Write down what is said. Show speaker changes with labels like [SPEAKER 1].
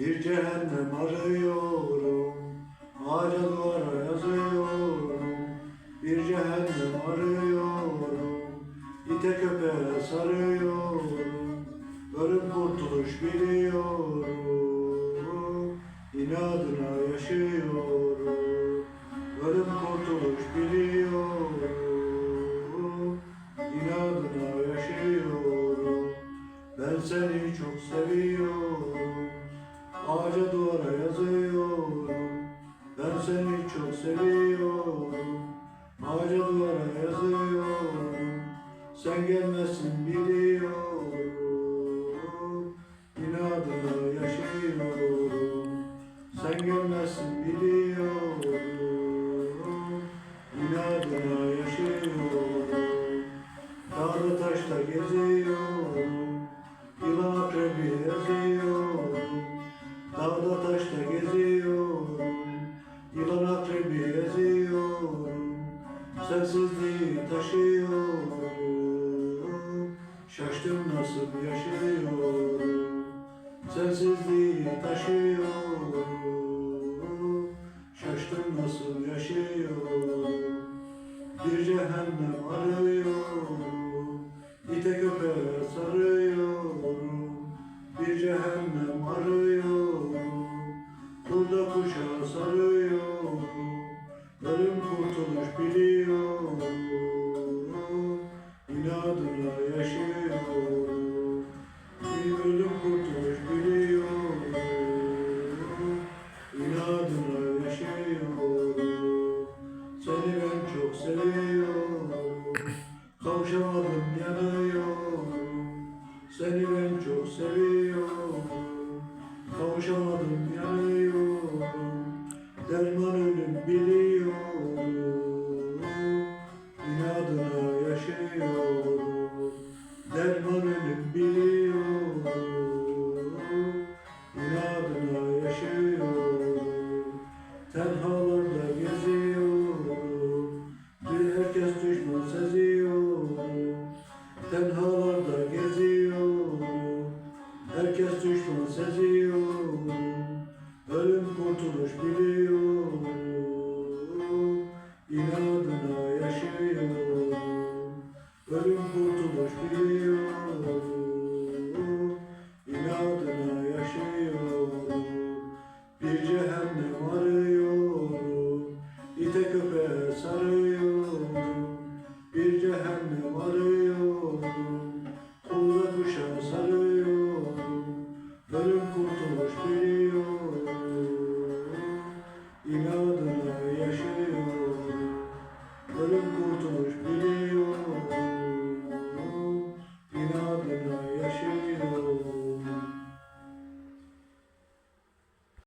[SPEAKER 1] Bir cehennem arıyorum Ağaca yazıyorum. Bir cehennem arıyorum İte köpeğe sarıyorum. Ölüm kurtuluş biliyorum İnadına yaşıyorum Savior must Şaştım nasıl yaşıyorum Sensizliği taşıyorum Şaştım nasıl yaşıyorum Bir cehennem arıyorum İte köpeğe Seni ben çok seviyorum. Kavuşamadım yanıyorum. Derman ölüm biliyorum. İnadına yaşıyorum. Derman ölüm biliyorum. İnadına yaşıyorum. Tenhalarda geziyorum. Bir herkes düşman seziyorum. Tenhalarda yaşıyor Ölüm kurtuluş biliyor İnadına yaşıyorum. Bir cehennem arıyorum. İte köpeğe sarıyorum. Bir cehennem arıyorum. Kulla kuşa sarıyorum. Ölüm kurtuluş biliyor İnadına